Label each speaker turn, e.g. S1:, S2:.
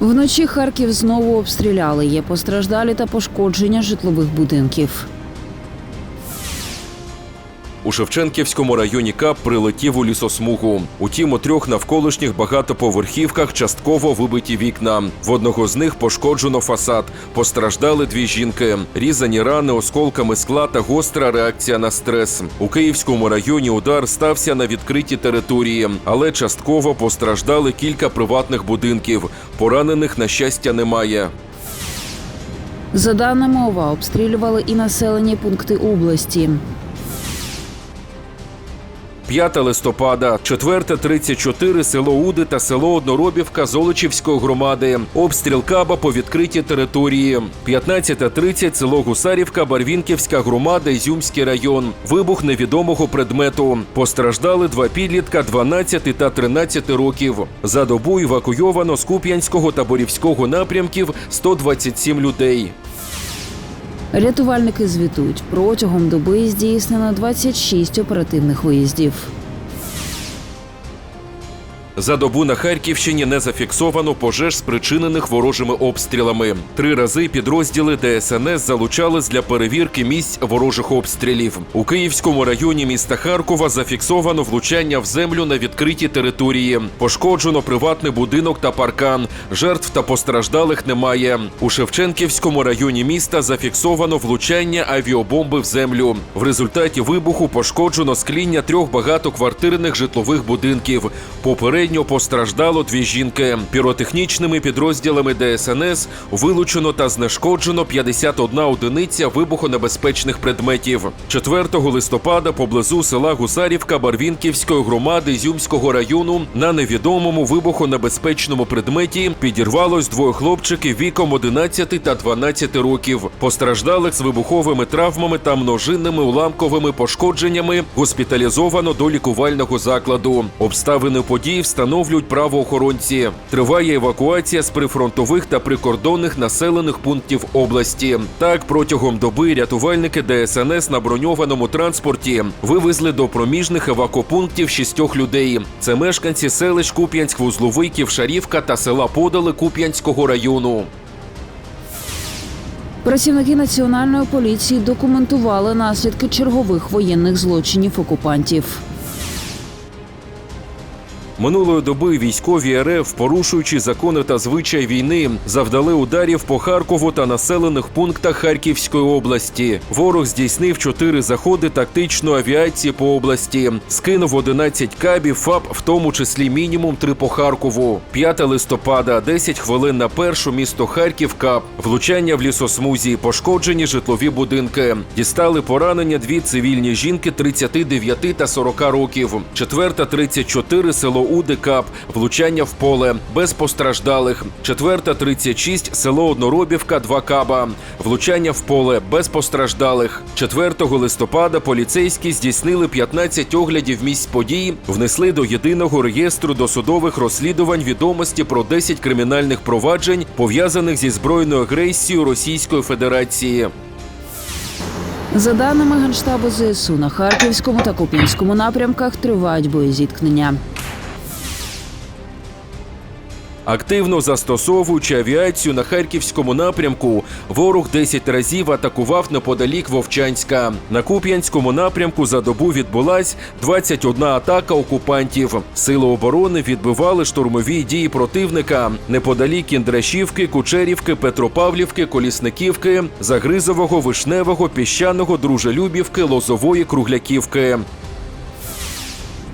S1: Вночі Харків знову обстріляли. Є постраждалі та пошкодження житлових будинків.
S2: У Шевченківському районі КАП прилетів у лісосмугу. Утім, у трьох навколишніх багатоповерхівках частково вибиті вікна. В одного з них пошкоджено фасад. Постраждали дві жінки. Різані рани осколками скла та гостра реакція на стрес. У Київському районі удар стався на відкритій території, але частково постраждали кілька приватних будинків. Поранених, на щастя, немає.
S1: За даними ОВА, обстрілювали і населені пункти області.
S2: 5 листопада, 4.34, село Уди та село Одноробівка Золочівської громади. Обстріл Каба по відкритій території. 15.30, село Гусарівка, Барвінківська громада, Ізюмський район. Вибух невідомого предмету. Постраждали два підлітка 12 та 13 років. За добу евакуйовано з Куп'янського та Борівського напрямків 127 людей.
S1: Рятувальники звітують, протягом доби здійснено 26 оперативних виїздів.
S2: За добу на Харківщині не зафіксовано пожеж, спричинених ворожими обстрілами. Три рази підрозділи ДСНС залучались для перевірки місць ворожих обстрілів. У Київському районі міста Харкова зафіксовано влучання в землю на відкритій території. Пошкоджено приватний будинок та паркан. Жертв та постраждалих немає. У Шевченківському районі міста зафіксовано влучання авіабомби в землю. В результаті вибуху пошкоджено скління трьох багатоквартирних житлових будинків. Попередньо постраждало дві жінки. Піротехнічними підрозділами ДСНС вилучено та знешкоджено 51 одиниця вибухонебезпечних предметів. 4 листопада поблизу села Гусарівка Барвінківської громади Ізюмського району на невідомому вибухонебезпечному предметі підірвалось двоє хлопчиків віком 11 та 12 років. Постраждалих з вибуховими травмами та множинними уламковими пошкодженнями госпіталізовано до лікувального закладу. Обставини подій встановлюють правоохоронці. Триває евакуація з прифронтових та прикордонних населених пунктів області. Так, протягом доби рятувальники ДСНС на броньованому транспорті вивезли до проміжних евакопунктів шістьох людей. Це мешканці селищ Куп'янськ, Вузловий, Ківшарівка та села Подали Куп'янського району.
S1: Працівники національної поліції документували наслідки чергових воєнних злочинів окупантів.
S2: Минулої доби військові РФ, порушуючи закони та звичай війни, завдали ударів по Харкову та населених пунктах Харківської області. Ворог здійснив чотири заходи тактичної авіації по області, скинув 11 кабів ФАП, в тому числі мінімум три по Харкову. 5 листопада, 10 хвилин на першу місто Харків КАП, влучання в лісосмузі, пошкоджені житлові будинки. Дістали поранення дві цивільні жінки 39 та 40 років. Четверта 34 село Удикап, влучання в поле, без постраждалих. Четверта 36 село Одноробівка, 2 каба, влучання в поле, без постраждалих. 4 листопада поліцейські здійснили 15 оглядів місць подій, внесли до єдиного реєстру досудових розслідувань відомості про 10 кримінальних проваджень, пов'язаних зі збройною агресією Російської Федерації.
S1: За даними Генштабу ЗСУ, на Харківському та Куп'янському напрямках тривають боєзіткнення.
S2: Активно застосовуючи авіацію на харківському напрямку, ворог 10 разів атакував неподалік Вовчанська. На Куп'янському напрямку за добу відбулась 21 атака окупантів. Сили оборони відбивали штурмові дії противника неподалік Кіндрашівки, Кучерівки, Петропавлівки, Колісниківки, Загризового, Вишневого, Піщаного, Дружелюбівки, Лозової, Кругляківки.